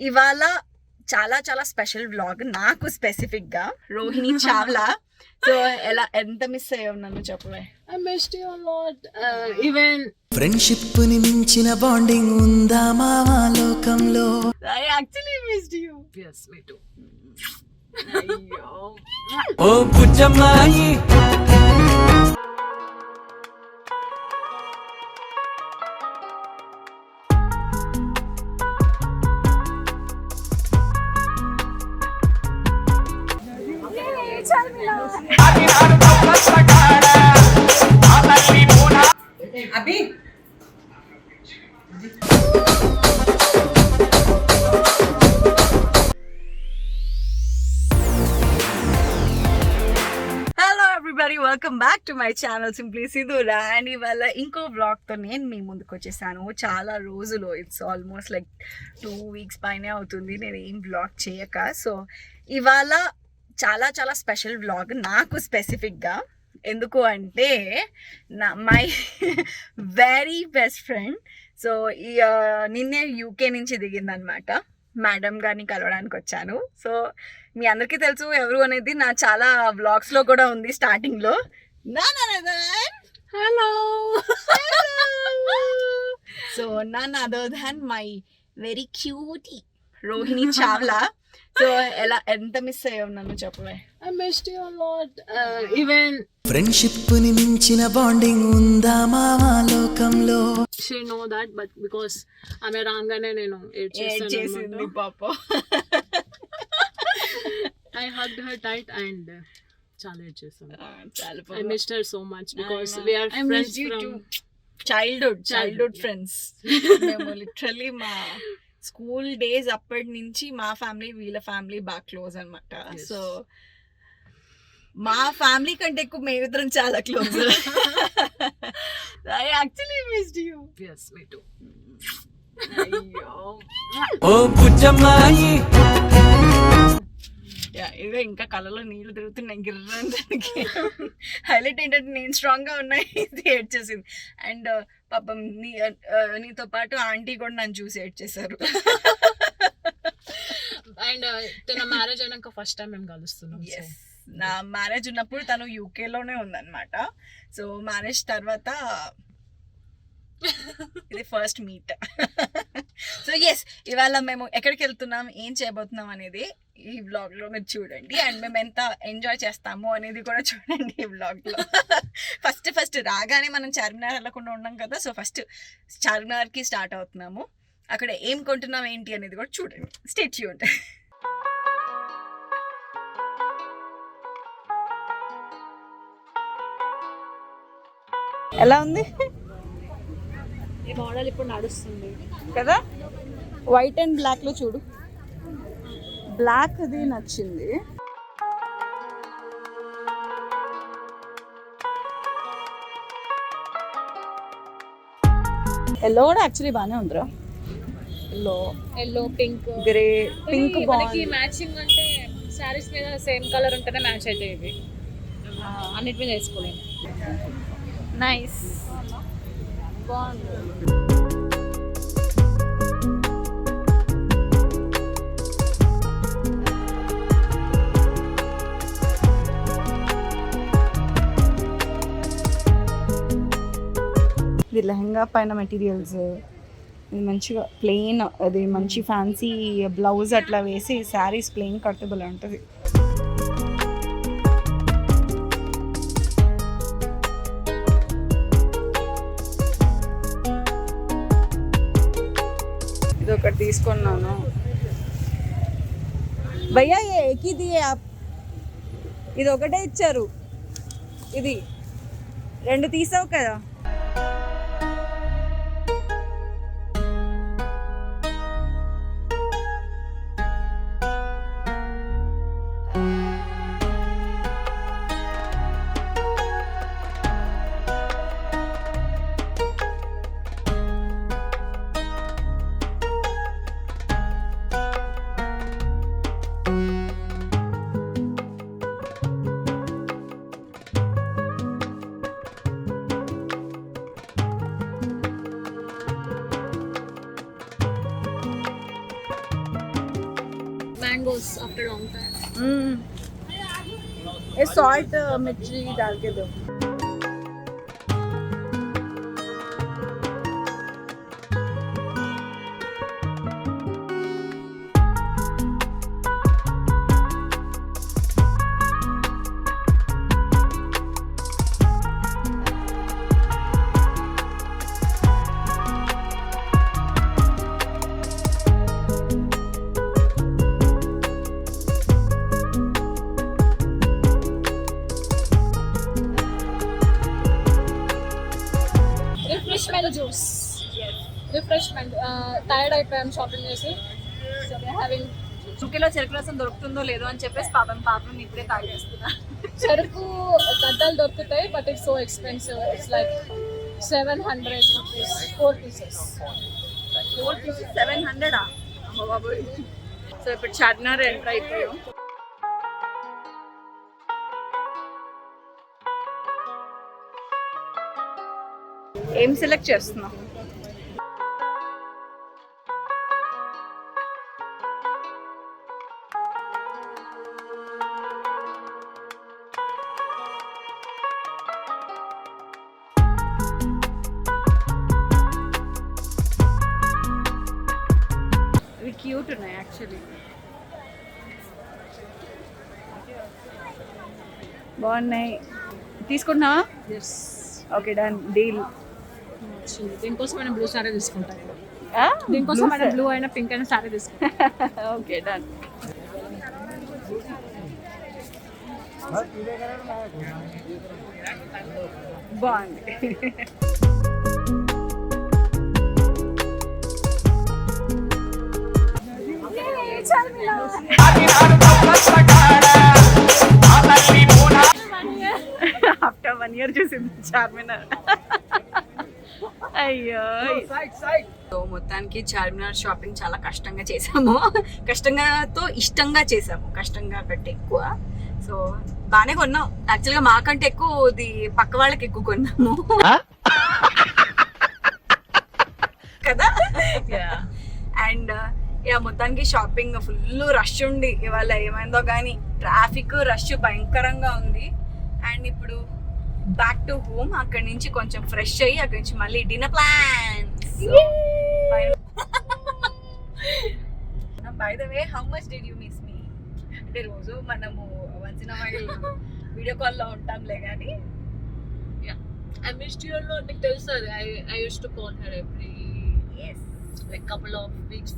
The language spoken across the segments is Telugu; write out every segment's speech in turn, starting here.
ఇవాళ చాలా చాలా స్పెషల్ వ్లాగ్ నాకు స్పెసిఫిక్గా రోహిణి చావ్లా. సో ఎలా ఎంత మిస్ అయ్యావు నన్ను చెప్పవే? You a lot. Uh, even ఫ్రెండ్షిప్ని మించిన బాండింగ్ ఉందా మావా లోకంలో? I actually missed you yes, me too. అయ్యో ఓ బుజ్జమ్మాయి. My channel simply Sidhura and ఇవాళ ఇంకో బ్లాగ్తో నేను మీ ముందుకు వచ్చేసాను. చాలా రోజులు it's almost like two weeks పైనే అవుతుంది. నేను ఏం బ్లాగ్ చేయక. సో ఇవాళ చాలా చాలా స్పెషల్ బ్లాగ్ నాకు స్పెసిఫిక్గా ఎందుకు అంటే నా my very best friend so ఈ నిన్నే యూకే నుంచి దిగిందనమాట మేడం గారిని కలవడానికి వచ్చాను. సో మీ అందరికీ తెలుసు ఎవరు అనేది నా చాలా వ్లాగ్స్లో కూడా ఉంది స్టార్టింగ్లో None other than Hello. So none other than my very cutie Rohini Chawla so ఎలా ఎంత మిస్ అయ్యావు నన్ను చెప్పవే I missed you a lot. Uh, even ఫ్రెండ్షిప్ని మించిన బాండింగ్ ఉందా మావా లోకంలో she know that, but because ఆమె రాగానే నేను చేసింది పాప I hugged her tight and uh, చాలా so much because know. we are I friends missed you from too. Childhood childhood Childhood, friends మేము లిటరలీ మా స్కూల్ డేస్ అప్పటి నుంచి మా ఫ్యామిలీ వీళ్ళ ఫ్యామిలీ బాగా క్లోజ్ అనమాట. సో మా ఫ్యామిలీ కంటే ఎక్కువ మేమిద్దరం చాలా close I actually missed you yes me too. అయ్యో ఓ బుజ్జమ్మాయి ఇదే ఇంకా కళ్ళలో నీళ్ళు తిరుగుతున్నాయి గిర్రానికి హైలైట్ ఏంటంటే నేను స్ట్రాంగ్గా ఉన్నాయి ఇది ఏడ్ చేసింది. అండ్ పాపం నీ ఆ, నీతో పాటు ఆంటీ కూడా నన్ను చూసి ఏడ్ చేశారు. అండ్ uh, తన మ్యారేజ్ అయినాక ఫస్ట్ టైం మేము కలుస్తున్నాం. నా మ్యారేజ్ ఉన్నప్పుడు తను యూకే లోనే ఉందన్నమాట. సో మ్యారేజ్ తర్వాత ఇది ఫస్ట్ మీట్ సో ఎస్ ఇవాళ మేము ఎక్కడికి వెళ్తున్నాం ఏం చేయబోతున్నాం అనేది ఈ బ్లాగ్లో మీరు చూడండి. అండ్ మేము ఎంత ఎంజాయ్ చేస్తాము అనేది కూడా చూడండి ఈ బ్లాగ్లో ఫస్ట్ ఫస్ట్ రాగానే మనం చార్మినార్ వెళ్ళకుండా ఉన్నాం కదా సో ఫస్ట్ చార్మినార్కి స్టార్ట్ అవుతున్నాము. అక్కడ ఏం కొంటున్నాం ఏంటి అనేది కూడా చూడండి. స్టేట్ చూడండి ఎలా ఉంది? ఈ మోడల్ ఇప్పుడు నడుస్తుంది. కదా? వైట్ అండ్ బ్లాక్లో చూడు. బ్లాక్ అది నచ్చింది. ఎల్లో కూడా యాక్చువల్లీ బాగానే ఉందిరా. Yellow yellow pink grey pink మనకి మ్యాచింగ్ అంటే శారీస్ మీద సేమ్ కలర్ ఉంటేనే మ్యాచ్ అయితే ఇవి. అన్నిటి మీద వేసుకోలేము. నైస్ బాగుంది. ఇది లెహంగా పైన మెటీరియల్స్ ఇది మంచిగా ప్లెయిన్ అది మంచి ఫ్యాన్సీ బ్లౌజ్ అట్లా వేసి శారీస్ ప్లెయిన్ కడితే ఉంటుంది. ఇక్కడ ఒకటి తీసుకున్నాను. భయ్యా ఏ ఏకి ఇది ఒకటే ఇచ్చారు. ఇది రెండు తీసావు కదా? mangoes after a long time. Mm. ये सॉल्ट मिर्ची डाल के दो అయిపోయాం షాపింగ్ చేసి సో హ్యావింగ్ చుక్కిలో చెరుకు రసం దొరుకుతుందో లేదో అని చెప్పేసి పాపం పాపం ఇప్పుడే తాగేస్తున్నా చెరుకు గడ్డలు దొరుకుతాయి but it's so expensive it's like seven hundred rupees four pieces four pieces seven హండ్రెడా బాబోయ్. సో ఇప్పుడు చార్మినార్ ఎంటర్ అయిపోయాం. ఏం సెలెక్ట్ చేస్తున్నావు? యాక్చువల్లీ. బాగున్నాయి. తీసుకుంటున్నావా? Yes okay done. డీల్. దీనికోసం అయినా బ్లూ సారీ తీసుకుంటాను దీనికోసం అయినా బ్లూ అయినా పింక్ అయినా సారీ తీసుకుంటాను ఓకే డన్. బాగుంది. ఆఫ్టర్ వన్ ఇయర్ చూసింది చార్మినార్. అయ్యో. సో మొత్తానికి చార్మినార్ షాపింగ్ చాలా కష్టంగా చేసాము. కష్టంగాతో ఇష్టంగా చేసాము. కష్టంగా పెట్టి ఎక్కువ. సో బాగానే కొన్నాం. యాక్చువల్గా మాకంటే ఎక్కువ ఇది పక్క వాళ్ళకి ఎక్కువ కొన్నాము. కదా? అండ్ ఇక మొత్తానికి షాపింగ్ ఫుల్ రష్ ఉండి. ఇవాళ ఏమైందో కానీ ట్రాఫిక్ రష్ భయంకరంగా ఉంది. అండ్ ఇప్పుడు బ్యాక్ టు హోమ్ అక్కడి నుంచి కొంచెం ఫ్రెష్ అయ్యి అక్కడి నుంచి మళ్ళీ dinner plans by the way how much did you miss me అంటే రోజు మనము వైల్ వీడియో కాల్లో ఉంటాంలే కానీ ఐ మిస్డ్ యూర్లో నీకు తెలుసు I I use to call her every like couple of weeks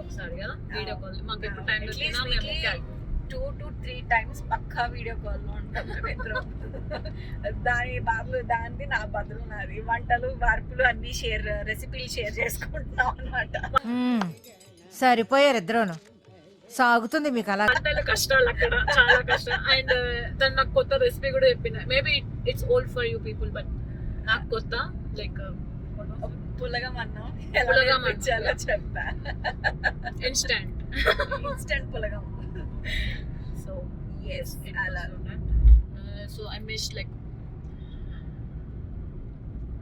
ఒకసారి కదా వీడియో కాల్ మాకు ఎప్పుడు టైం దొరికినా మేము టూ టు త్రీ టైమ్స్ పక్కా వీడియో కాల్లో ఉంటాం మేమిద్దరం. దాని బాధలు దానిది నా బదులు నాది. వంటలు వార్పులు అన్ని షేర్ రెసిపీలు షేర్ చేసుకుంటున్నాం అనమాట. సరిపోయారు ఇద్దరును. సాగుతుంది మీకు అలా. వంటలు కష్టాలు అక్కడ. చాలా కష్టం. అండ్ తను నాకు కొత్త రెసిపీ కూడా చెప్పింది maybe it's old for you people but నాకు కొత్త లైక్ పుల్లగం అన్నం పులగం ఎలా చాలా అన్నం. చెప్పా ఇన్స్టెంట్ ఇన్స్టెంట్ పులగం సో ఎస్ అలా so I miss like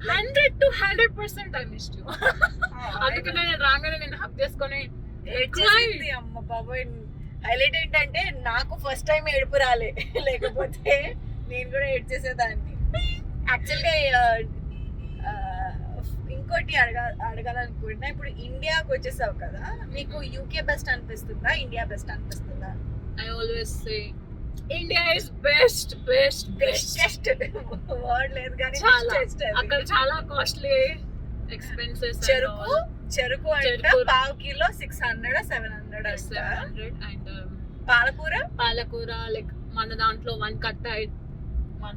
hundred to hundred percent I miss you అందుకే నేను రాగానే నేను హక్ చేసుకొని ఏడ్చేసింది అమ్మ బాబోయ్. హైలైట్ ఏంటంటే నాకు ఫస్ట్ టైం ఏడుపు రాలే. లేకపోతే నేను కూడా ఏడ్చేసేదాన్ని. యాక్చువల్గా ఇంకోటి అడగా అడగాలనుకుంటున్నా ఇప్పుడు ఇండియాకి వచ్చేసావు కదా మీకు యూకే బెస్ట్ అనిపిస్తుందా ఇండియా బెస్ట్ అనిపిస్తుందా I always say India is best best best word లేదు కానీ. అక్కడ చాలా కాస్ట్లీ ఎక్స్పెన్సెస్ చెరుకు చెరుకు అంటే. పావు kilo six hundred seven hundred hundred and పాలకూర పాలకూర లైక్ మన దాంట్లో వన్ కట్ట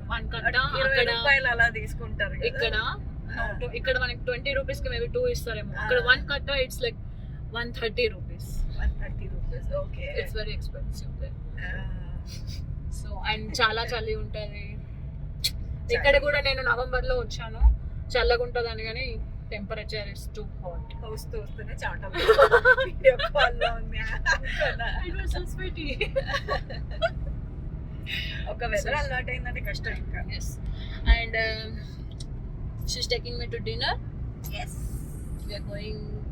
వన్ కట్ట అక్కడ అలా తీసుకుంటారు. ఇక్కడ. ఇక్కడ మనకి ట్వంటీ రూపీస్కి మేబీ టూ ఇస్తారేమో. ఆ. అక్కడ వన్ కట్ట it's like one thirty rupees one thirty rupees okay it's very expensive so and చాలా చలి ఉంటది ఇక్కడ కూడా నేను నవంబర్లో వచ్చాను. చల్లగా ఉంటదని కానీ టెంపరేచర్ ఇస్ టూ హాట్ వస్తూ వస్తూనే చాట. వీడియో కాల్లో ఉంది అనుకున్నా. ఒక వెదర్ అలవాటు అయిందంటే కష్టం ఇంకా. Um, She's taking me to dinner. Yes. We are going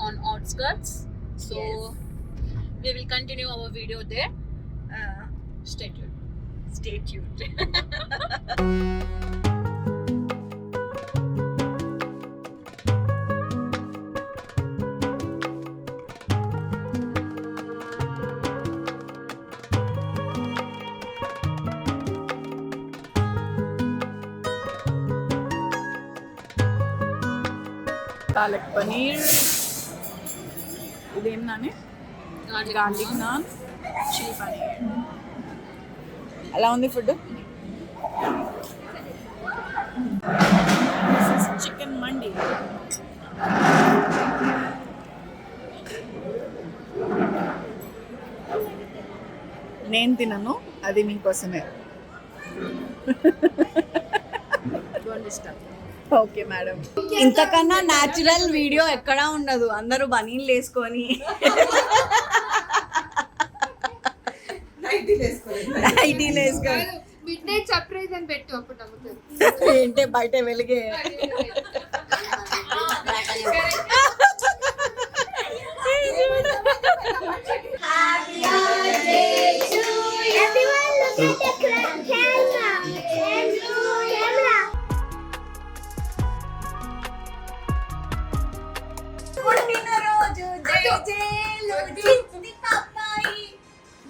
on outskirts. So yes. we will continue our video there. Uh, stay tuned. Stay tuned. Palak paneer ఇదేం నాని గార్లిక్ నాన్. చిల్లీ పనీర్. ఎలా ఉంది ఫుడ్ చికెన్ మండి నేను తినను అది మీకోసమే. Okay madam. ఇంతకన్నా న్యాచురల్ వీడియో ఎక్కడా ఉండదు. అందరూ బనీన్లు వేసుకొని. నైటీలు వేసుకొని మిడ్ నైట్ సర్ప్రైజ్ అని పెట్టు అప్పుడు నమ్ముతుంది ఏంటే బయట వెలిగే?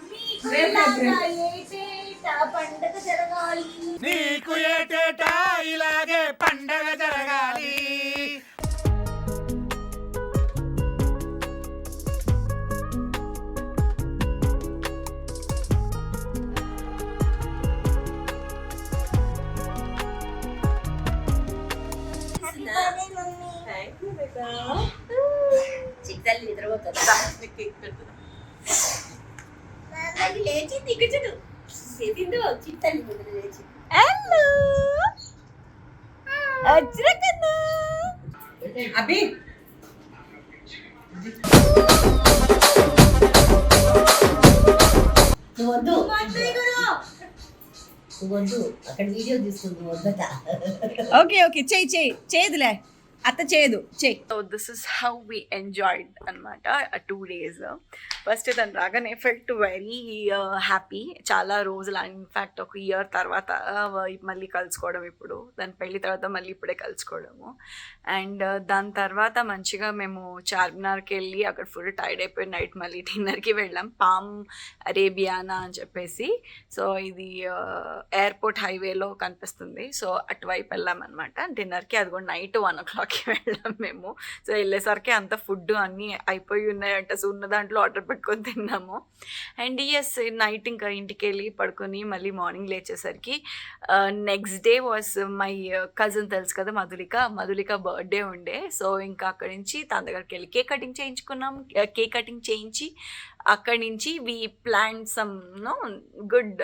మీకులాగా ఏటేటా పండగ జరగాలి. నీకు ఏటేటా ఇలాగే పండగ జరగాలి లేచి దిగుచుడు చిట్టలి లేచి. హలో. అజ్ర కన్నా. అభి. నువ్వు వద్దు. నువ్వు వద్దు. అక్కడ వీడియో తీసుకుంటూ వద్దట. Okay okay. చేయి చేయి. చేయదులే అత్త చేయదు. చేయి. So this is how we enjoyed అనమాట టూ డేస్ ఫస్ట్ తను రాగానే ఎఫెక్ట్ వెరీ హ్యాపీ చాలా రోజులు ఇన్ఫ్యాక్ట్ ఒక ఇయర్ తర్వాత uh, మళ్ళీ కలుసుకోవడం ఇప్పుడు. దాని పెళ్ళి తర్వాత మళ్ళీ ఇప్పుడే కలుసుకోవడము. అండ్ uh, దాని తర్వాత మంచిగా మేము చార్మినార్కి వెళ్ళి అక్కడ ఫుల్ టైర్డ్ అయిపోయి నైట్ మళ్ళీ డిన్నర్కి వెళ్ళాం. పామ్ అరేబియానా అని చెప్పేసి. సో ఇది uh, ఎయిర్పోర్ట్ హైవేలో కనిపిస్తుంది. సో అటువైపు వెళ్ళాం అనమాట డిన్నర్కి అది కూడా నైట్ వన్ ఓ క్లాక్ క్లాక్కి వెళ్ళాం మేము. సో వెళ్ళేసరికి అంత ఫుడ్ అన్నీ అయిపోయి ఉన్నాయంట. సో ఉన్న దాంట్లో ఆర్డర్ పెట్టుకొని తిన్నాము. అండ్ ఎస్ నైట్ ఇంకా ఇంటికి వెళ్ళి పడుకొని మళ్ళీ మార్నింగ్ లేచేసరికి next day was my cousin తెలుసు కదా మధులిక? మధులిక బర్త్డే ఉండే. సో ఇంకా అక్కడి నుంచి తన దగ్గరికి వెళ్ళి కేక్ కటింగ్ చేయించుకున్నాం. కేక్ కటింగ్ చేయించి అక్కడి నుంచి we plan some no good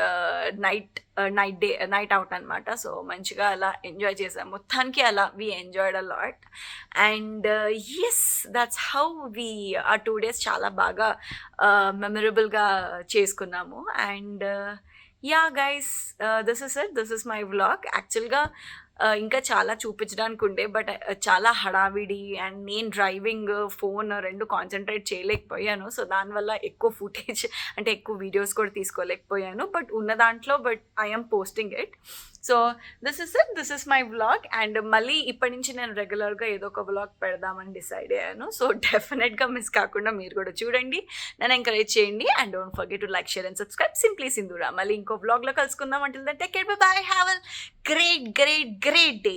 night night day night out అనమాట సో మంచిగా అలా ఎంజాయ్ చేసాం. మొత్తానికి అలా we enjoyed a lot. And yes that's how we uh two days చాలా బాగా మెమరబుల్గా చేసుకున్నాము. And yeah guys this is it this is my vlog యాక్చువల్గా ఇంకా చాలా చూపించడానికి ఉండే బట్ చాలా హడావిడి అండ్ నేను డ్రైవింగ్ ఫోన్ రెండు కాన్సన్ట్రేట్ చేయలేకపోయాను. సో దానివల్ల ఎక్కువ ఫుటేజ్ అంటే ఎక్కువ వీడియోస్ కూడా తీసుకోలేకపోయాను. బట్ ఉన్న దాంట్లో but I'm posting it. So this is it this is my vlog and మళ్ళీ ఇప్పటి నుంచి నేను రెగ్యులర్గా ఏదో ఒక వ్లాగ్ పెడదామని డిసైడ్ అయ్యాను. సో డెఫినెట్గా మిస్ కాకుండా మీరు కూడా చూడండి. నన్ను ఎంకరేజ్ చేయండి and don't forget to like share and subscribe simply Sindhura మళ్ళీ ఇంకో వ్లాగ్లో కలుసుకుందాం. అంటే take care bye have a great great great day